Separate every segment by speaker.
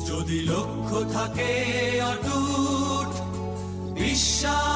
Speaker 1: যদি লক্ষ্য থাকে অটুট বিশ্বাস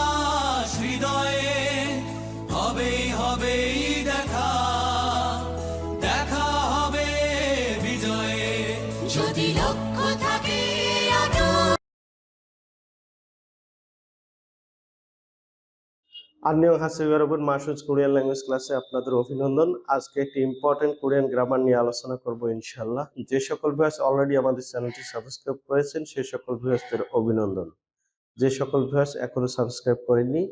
Speaker 2: আন্নিয়ং হাসি ইয়ারবুন মাসুজ কোরিয়ান ল্যাঙ্গুয়েজ ক্লাসে আপনাদের অভিনন্দন। আজকে একটি ইম্পর্টেন্ট কোরিয়ান গ্রামার নিয়ে আলোচনা করব ইনশাল্লাহ যে সকল ভিউয়ার্স অলরেডি আমাদের চ্যানেলটি সাবস্ক্রাইব করেছেন সেই সকল ভিউয়ার্সদের অভিনন্দন। যে সকল ভিউয়ার্স এখনও সাবস্ক্রাইব করেননি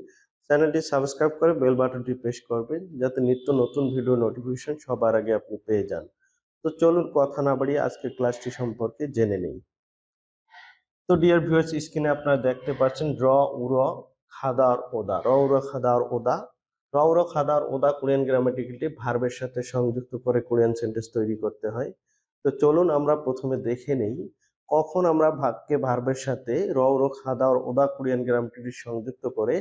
Speaker 2: চ্যানেলটি সাবস্ক্রাইব করে বেল বাটনটি প্রেস করবেন, যাতে নিত্য নতুন ভিডিও নোটিফিকেশন সবার আগে আপনি পেয়ে যান। তো চলুন কথা না বাড়িয়ে আজকে ক্লাসটি সম্পর্কে জেনে নিই। তো ডিয়ার ভিউয়ার্স স্ক্রিনে আপনারা দেখতে পাচ্ছেন ড্র উড় খাদার ওদা র উর খাদার ওদা। র উর খাদার ওদা কোরিয়ান গ্রামাটিক্যালটি ভার্বের সাথে সংযুক্ত করে কোরিয়ান সেন্টেন্স তৈরি করতে হয়। তো চলুন আমরা প্রথমে দেখে নেই কখন আমরা ভাগকে ভার্বের সাথে র উর খাদার ওদা কোরিয়ান গ্রামাটিক্যালটি সংযুক্ত করে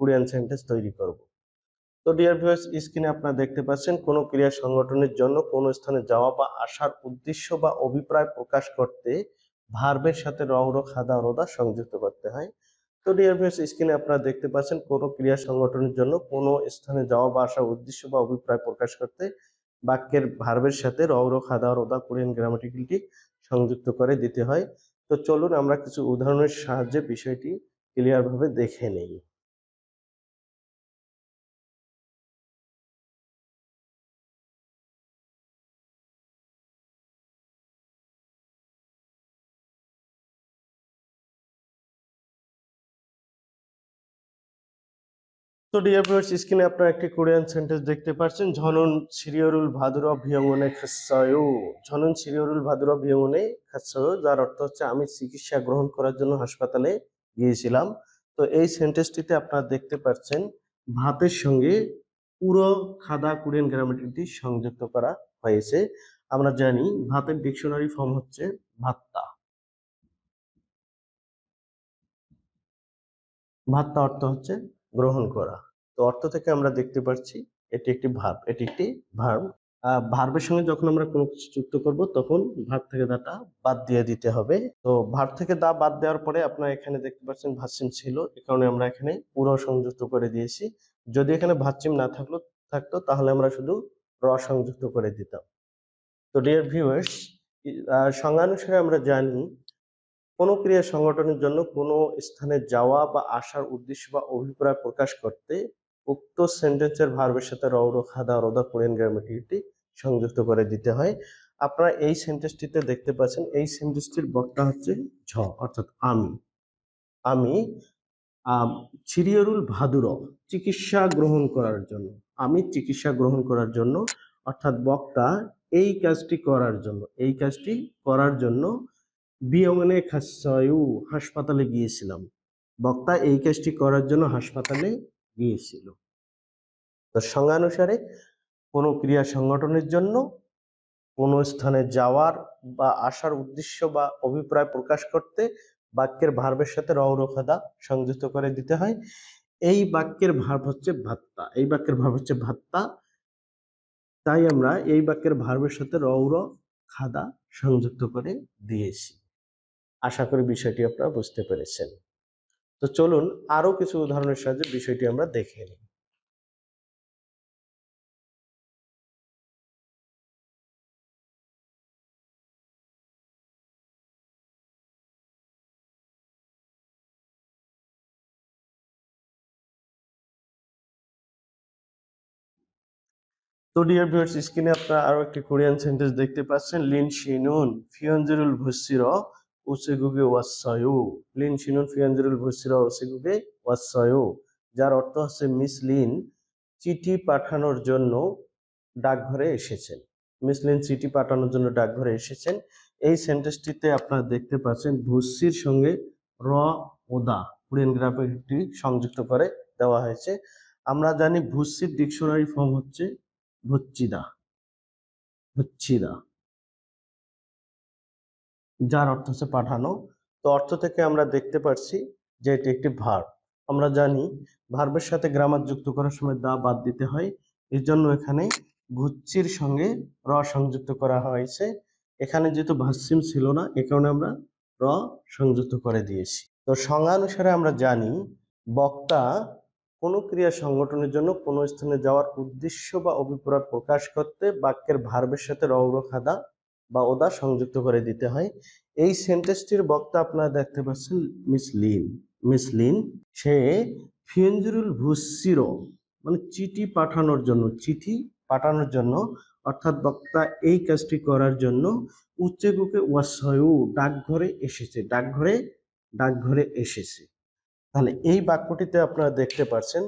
Speaker 2: কোরিয়ান সেন্টেন্স তৈরি করব। তো ডিয়ার ভিউয়ার্স, স্ক্রিনে আপনারা দেখতে পাচ্ছেন কোনো ক্রিয়া সংগঠনের জন্য কোনো স্থানে যাওয়া বা আসার উদ্দেশ্য বা অভিপ্রায় প্রকাশ করতে ভার্বের সাথে রৌর খাদা রোদা সংযুক্ত করতে হয়। তো ভিউয়ার্স স্ক্রিনে আপনারা দেখতে পাচ্ছেন কোনো ক্রিয়া সংগঠনের জন্য কোনো স্থানে যাওয়া বা আসা উদ্দেশ্য বা অভিপ্রায় প্রকাশ করতে বাক্যের ভার্বের সাথে রৌর খাদা রোদা কোরিয়ান গ্রামাটিক্যালটি সংযুক্ত করে দিতে হয়। তো চলুন আমরা কিছু উদাহরণের সাহায্যে বিষয়টি ক্লিয়ারভাবে দেখে নেই। তো ডিয়ার ভিউয়ার্স স্ক্রিনে আপনারা একটি কোরিয়ান সেন্টেন্স দেখতে পাচ্ছেন। ঝনন সিরিয়রুল ভাদুর ভিয়ঙ্গনে খাসায়ু। ঝনন সিরিয়রুল ভাদুর ভিয়ঙ্গনে খাসায়ু, যার অর্থ হচ্ছে আমি চিকিৎসা গ্রহণ করার জন্য হাসপাতালে গিয়েছিলাম। তো এই সেন্টেন্সটিতে আপনারা দেখতে পাচ্ছেন, ভাতের সঙ্গে পুরো খাদা কোরিয়ান গ্রামাটিকটি সংযুক্ত করা হয়েছে। আমরা জানি, ভাতের ডিকশনারি ফর্ম হচ্ছে ভাত্তা। ভাত্তা অর্থ হচ্ছে গ্রহণ করা। তো অর্থ থেকে আমরা দেখতে পাচ্ছি এটি একটি ভার্ব এটি একটি ভার্ব। ভার্বের সঙ্গে যখন আমরা কোনো কিছু যুক্ত করব, তখন ভার্ব থেকে দাটা বাদ দিয়ে দিতে হবে। তো ভার্ব থেকে দা বাদ দেওয়ার পরে আপনারা এখানে দেখতে পাচ্ছেন ভার্সিম ছিল, এ কারণে আমরা এখানে পুরো সংযুক্ত করে দিয়েছি। যদি এখানে ভার্সিম না থাকল, থাকতো, তাহলে আমরা শুধু র সংযুক্ত করে দিতাম। তো ডিয়ার ভিউয়ার্স সংজ্ঞানুসারে আমরা জানি কোনো ক্রিয়া সংগঠনের জন্য কোনো স্থানে যাওয়া বা আসার উদ্দেশ্য বা অভিপ্রায় প্রকাশ করতে উক্ত সেন্টেন্সের ভার্বের সাথে রৌর খাদা রোদা কোরিয়ান গ্রামাটিকটি সংযুক্ত করে দিতে হয়। আপনারা এই সেন্টেন্সটিতে দেখতে পাচ্ছেন, এই সেন্টেন্সটির বক্তা হচ্ছে ঝ, অর্থাৎ আমি আমি, চিরিয়রুল ভাদুর, চিকিৎসা গ্রহণ করার জন্য। আমি চিকিৎসা গ্রহণ করার জন্য, অর্থাৎ বক্তা এই কাজটি করার জন্য, এই কাজটি করার জন্য বিয়ঙ্গনে খাসায়ু হাসপাতালে গিয়েছিলাম। বক্তা এই কাজটি করার জন্য হাসপাতালে গিয়েছিল। তো সংজ্ঞানুসারে কোনো ক্রিয়া সংগঠনের জন্য কোনো স্থানে যাওয়ার বা আসার উদ্দেশ্য বা অভিপ্রায় প্রকাশ করতে বাক্যের ভার্বের সাথে রৌরখাদা সংযুক্ত করে দিতে হয়। এই বাক্যের ভার্ব হচ্ছে ভাত্তা, এই বাক্যের ভার্ব হচ্ছে ভাত্তা। তাই আমরা এই বাক্যের ভার্বের সাথে রৌর খাদা সংযুক্ত করে দিয়েছি। আশা করি বিষয়টি আপনারা বুঝতে পেরেছেন। তো চলুন আরও কিছু উদাহরণের সাহায্যে বিষয়টি আমরা দেখে নিই। তো ডিয়ার ভিউয়ার্স স্ক্রিনে আপনারা আরও একটি কোরিয়ান সেন্টেন্স দেখতে পাচ্ছেন। লিন শিনুন, ফিয়নজেরুল ভুসির উসেগুগে ওয়াসায়ু লিন শিনুন ফিয়নজেরুল ভুসির উসেগুগে ওয়াসায়ু যার অর্থ হচ্ছে মিস লিন চিঠি পাঠানোর জন্য ডাকঘরে এসেছেন। মিস লিন চিঠি পাঠানোর জন্য ডাকঘরে এসেছেন। এই সেন্টেন্সটিতে আপনারা দেখতে পাচ্ছেন ভুসির সঙ্গে র ওদা কোরিয়ান গ্রাফিকটি সংযুক্ত করে দেওয়া হয়েছে। আমরা জানি ভুসির ডিকশনারি ফর্ম হচ্ছে ভুচ্চিদা। ভুচ্ছিদা যার অর্থ হচ্ছে পাঠানো। তো অর্থ থেকে আমরা দেখতে পাচ্ছি যে এটি একটি ভার্ব আমরা জানি ভার্বের সাথে গ্রামার যুক্ত করার সময় দা বাদ দিতে হয়। এর জন্য এখানে ভুচ্চির সঙ্গে র সংযুক্ত করা হয়েছে। এখানে যেহেতু ভাস্যিম ছিল না, এ কারণে আমরা র সংযুক্ত করে দিয়েছি। তো সংজ্ঞানুসারে আমরা জানি বক্তা কোনো ক্রিয়া সংগঠনের জন্য কোনো স্থানে যাওয়ার উদ্দেশ্য বা অভিপ্রায় প্রকাশ করতে বাক্যের ভার্বের সাথে রৌর খাদা বা ওদা সংযুক্ত করে দিতে হয়। এই সেন্টেন্সটির বক্তা আপনারা দেখতে পাচ্ছেন মিস লিন। মিস লিন, সে ফিয়েঞ্জুরুল ভুসিরো মানে চিঠি পাঠানোর জন্য, চিঠি পাঠানোর জন্য, অর্থাৎ বক্তা এই কাজটি করার জন্য উচ্চেগুকে ওয়াসয়ু ডাকঘরে এসেছে, ডাকঘরে ডাকঘরে এসেছে। তাহলে এই বাক্যটিতে আপনারা দেখতে পাচ্ছেন,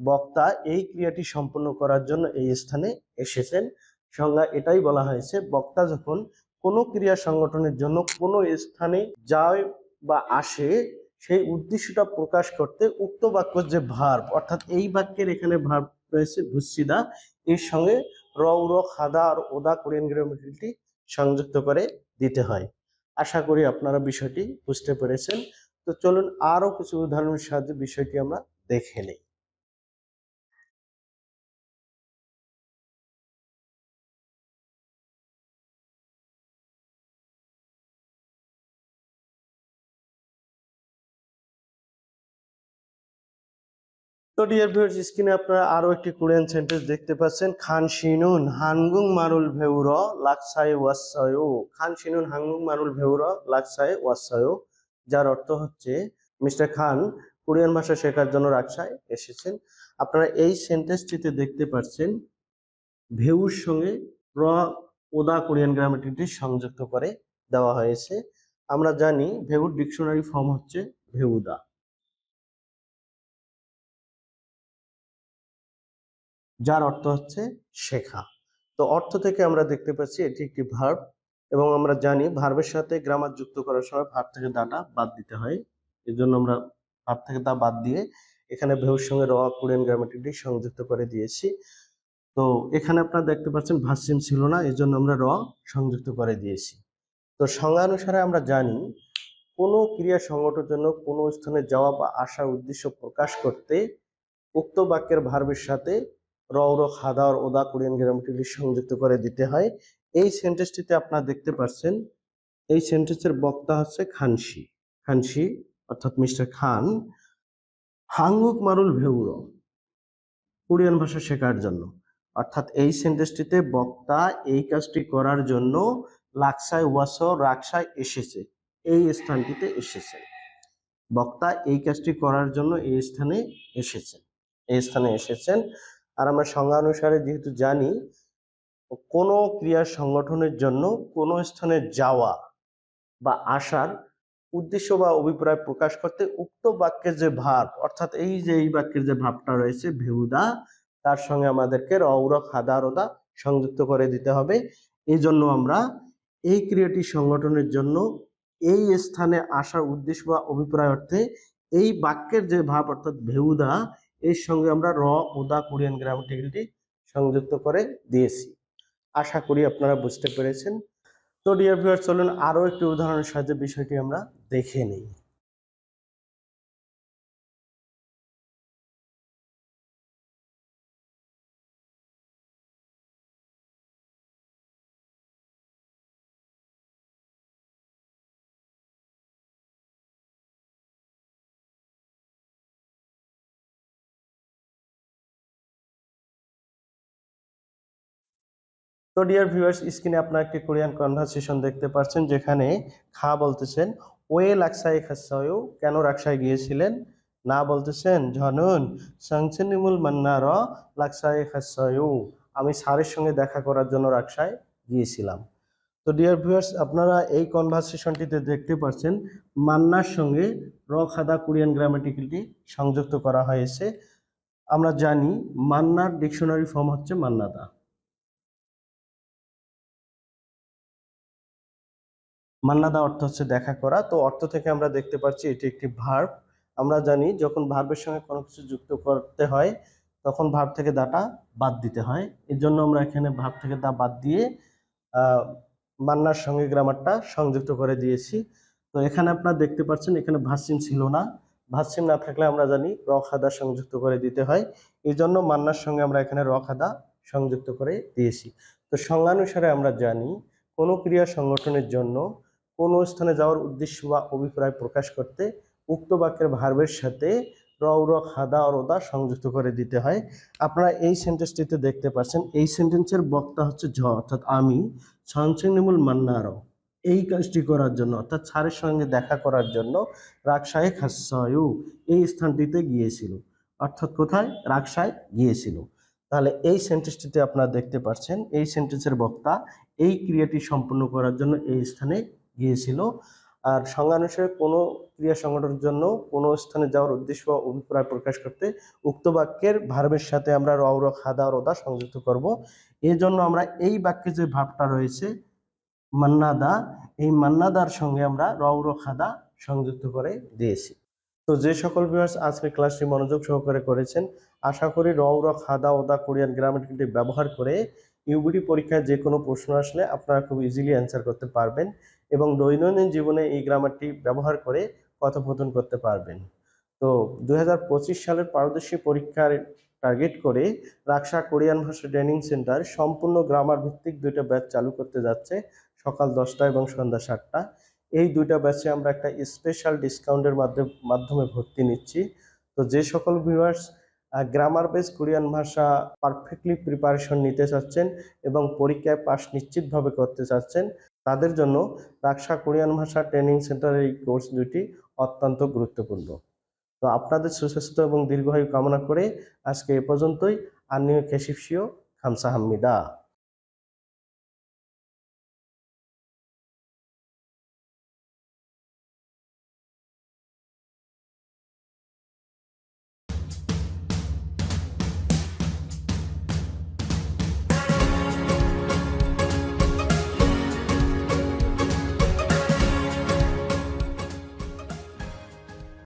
Speaker 2: বক্তা এই ক্রিয়াটি সম্পন্ন করার জন্য এই স্থানে এসেছেন। সংজ্ঞা এটাই বলা হয়েছে, বক্তা যখন কোনো ক্রিয়া সংগঠনের জন্য কোনো স্থানে যায় বা আসে, সেই উদ্দেশ্যটা প্রকাশ করতে উক্ত বাক্যের যে ভার্ব অর্থাৎ এই বাক্যের এখানে ভার্ব রয়েছে ভুসিদা, এর সঙ্গে র উর খাদা আর ওদা কোরিয়ান গ্রামাটিটি সংযুক্ত করে দিতে হয়। আশা করি আপনারা বিষয়টি বুঝতে পেরেছেন। তো চলুন আরও কিছু উদাহরণের সাহায্যে বিষয়টি আমরা দেখে নিই। তো ডিয়ার ভিউয়ার্স স্ক্রিনে আপনারা আরও একটি কোরিয়ান সেন্টেন্স দেখতে পাচ্ছেন। খান শিনুন, হানগুং মারুল ভেউর, লাকসাই ওয়াসায়ু। খান শিনুন, হানগুং মারুল ভেউর, লাকসাই ওয়াসায়ু। যার অর্থ হচ্ছে, মিস্টার খান কোরিয়ান ভাষা শেখার জন্য রাকসায় এসেছেন। আপনারা এই সেন্টেন্সটিতে দেখতে পাচ্ছেন, ভেউর সঙ্গে র ওদা কোরিয়ান গ্রামাটিকটি সংযুক্ত করে দেওয়া হয়েছে। আমরা জানি, ভেউর ডিকশনারি ফর্ম হচ্ছে ভেউদা। যার অর্থ হচ্ছে শেখা। তো অর্থ থেকে আমরা দেখতে পাচ্ছি এটি একটি ভার্ব এবং আমরা জানি ভার্বের সাথে গ্রামার যুক্ত করার সময় ভার্ব থেকে দাটা বাদ দিতে হয়। এর জন্য আমরা ভার্ব থেকে দা বাদ দিয়ে এখানে ভেউর সঙ্গে র কোরিয়ান গ্রামাটিকটি সংযুক্ত করে দিয়েছি। তো এখানে আপনারা দেখতে পাচ্ছেন ভার্সিম ছিল না এই জন্য আমরা র সংযুক্ত করে দিয়েছি। তো সংজ্ঞা অনুসারে আমরা জানি কোনো ক্রিয়া সংগঠনের জন্য কোনো স্থানে যাওয়া বা আসার উদ্দেশ্য প্রকাশ করতে উক্ত বাক্যের ভার্বের সাথে রৌর খাদার ওদা কোরিয়ান গ্রামাটিকটি সংযুক্ত করে দিতে হয়। এই সেন্টেন্সটিতে আপনারা দেখতে পাচ্ছেন এই সেন্টেন্সের বক্তা হচ্ছে খানসি খানসি অর্থাৎ মিস্টার খান। হাঙ্গুক মারুল ভেউর, কোরিয়ান ভাষা শেখার জন্য। অর্থাৎ এই সেন্টেন্সটিতে বক্তা এই কাজটি করার জন্য লাকসায় ওয়াস রাকসায় এসেছে, এই স্থানটিতে এসেছে। বক্তা এই কাজটি করার জন্য এই স্থানে এসেছেন, এই স্থানে এসেছেন। আর আমরা সংজ্ঞা অনুসারে যেহেতু জানি, কোনো ক্রিয়া সংগঠনের জন্য কোনো স্থানে যাওয়া বা আসার উদ্দেশ্য বা অভিপ্রায় প্রকাশ করতে উক্ত বাক্যের যে ভাব, অর্থাৎ এই যে এই বাক্যের যে ভাবটা রয়েছে ভেউদা তার সঙ্গে আমাদেরকে রৌর খাদারদা সংযুক্ত করে দিতে হবে। এই জন্য আমরা এই ক্রিয়াটি সংগঠনের জন্য এই স্থানে আসার উদ্দেশ্য বা অভিপ্রায় অর্থে এই বাক্যের যে ভাব, অর্থাৎ ভেউদা এর সঙ্গে আমরা র উদা কোরিয়ান গ্রামাটিক্যালটি সংযুক্ত করে দিয়েছি। আশা করি আপনারা বুঝতে পেরেছেন। তো, ডিয়ার ভিউয়ার চলুন আরও একটি উদাহরণের সাহায্যে বিষয়টি আমরা দেখে নিই। তো ডিয়ার ভিউয়ার্স স্ক্রিনে আপনারা একটি কোরিয়ান কনভারসেশন দেখতে পাচ্ছেন যেখানে খা বলতেছেন, ওয়ে লাকসাই খাসায়ও কেন রাকসায় গিয়েছিলেন? না বলতেছেন ঝনুন সংসেনিমুল মান্নার লাকসাই খাসায়ও আমি স্যারের সঙ্গে দেখা করার জন্য রাকসায় গিয়েছিলাম। তো ডিয়ার ভিউয়ার্স আপনারা এই কনভারসেশনটিতে দেখতে পাচ্ছেন মান্নার সঙ্গে র খাদা কোরিয়ান গ্রামাটিক্যালটি সংযুক্ত করা হয়েছে। আমরা জানি, মান্নার ডিকশনারি ফর্ম হচ্ছে মান্নাদা। মান্নাদা অর্থ হচ্ছে দেখা করা। তো অর্থ থেকে আমরা দেখতে পাচ্ছি এটি একটি ভার্ব আমরা জানি যখন ভার্বের সঙ্গে কোনো কিছু যুক্ত করতে হয়, তখন ভার্ব থেকে দাটা বাদ দিতে হয়। এর জন্য আমরা এখানে ভার্ব থেকে দা বাদ দিয়ে মান্নার সঙ্গে গ্রামারটা সংযুক্ত করে দিয়েছি। তো এখানে আপনারা দেখতে পাচ্ছেন এখানে ভাসিম ছিল না। ভাসিম না থাকলে আমরা জানি র খাদা সংযুক্ত করে দিতে হয়। এই জন্য মান্নার সঙ্গে আমরা এখানে র খাদা সংযুক্ত করে দিয়েছি। তো সংজ্ঞানুসারে আমরা জানি, কোনো ক্রিয়া সংগঠনের জন্য কোনো স্থানে যাওয়ার উদ্দেশ্য বা অভিপ্রায় প্রকাশ করতে উক্ত বাক্যের ভার্বের সাথে র র খাদা আর সংযুক্ত করে দিতে হয়। আপনারা এই সেন্টেন্সটিতে দেখতে পাচ্ছেন, এই সেন্টেন্সের বক্তা হচ্ছে ঝ, অর্থাৎ আমি সঞ্চিনিমুল মান্নারও এই কাজটি করার জন্য, অর্থাৎ ছাড়ের সঙ্গে দেখা করার জন্য রাকসায় খাসায়ু এই স্থানটিতে গিয়েছিল। অর্থাৎ কোথায়? রাকসায় গিয়েছিল। তাহলে এই সেন্টেন্সটিতে আপনারা দেখতে পাচ্ছেন, এই সেন্টেন্সের বক্তা এই ক্রিয়াটি সম্পূর্ণ করার জন্য এই স্থানে গিয়েছিল। আর সংজ্ঞানুসারে কোনো ক্রিয়া সংগঠনের জন্য কোনো স্থানে যাওয়ার উদ্দেশ্য বা অভিপ্রায় প্রকাশ করতে উক্ত বাক্যের ভার্বের সাথে আমরা র র খাদা রদা সংযুক্ত করব। এই জন্য আমরা এই বাক্যে যে ভাবটা রয়েছে মান্নাদা এই মান্নাদার সঙ্গে আমরা র র খাদা সংযুক্ত করে দিয়েছি। তো যে সকল ভিউয়ার্স আজকে ক্লাসটি মনোযোগ সহকারে করেছেন, আশা করি র র খাদা ওদা কোরিয়ান গ্রামাটিক্যালটি ব্যবহার করে ইউবিডি পরীক্ষায় যে কোনো প্রশ্ন আসলে আপনারা খুব ইজিলি অ্যান্সার করতে পারবেন। এবং দৈনন্দিন জীবনে এই গ্রামারটি ব্যবহার করে কথোপকথন করতে পারবেন। তো দু হাজার পঁচিশ সালের পারদর্শী পরীক্ষার টার্গেট করে রাকসা কোরিয়ান ভাষা ট্রেনিং সেন্টার সম্পূর্ণ গ্রামার ভিত্তিক দুইটা ব্যাচ চালু করতে যাচ্ছে সকাল দশটা এবং সন্ধ্যা সাতটা। এই দুইটা ব্যাচে আমরা একটা স্পেশাল ডিসকাউন্টের মাধ্যমে মাধ্যমে ভর্তি নিচ্ছি। তো যে সকল ভিউয়ার্স গ্রামার বেস কোরিয়ান ভাষা পারফেক্টলি প্রিপারেশন নিতে চাচ্ছেন এবং পরীক্ষায় পাশ নিশ্চিতভাবে করতে চাচ্ছেন তাদের জন্য রাকসা কোরিয়ান ভাষা ট্রেনিং সেন্টারের এই কোর্স দুটি অত্যন্ত গুরুত্বপূর্ণ। তো আপনাদের সুস্বাস্থ্য এবং দীর্ঘায়ু কামনা করে আজকে এ পর্যন্তই। আন্নিও নিয়ে খামসা হাম্মিদা।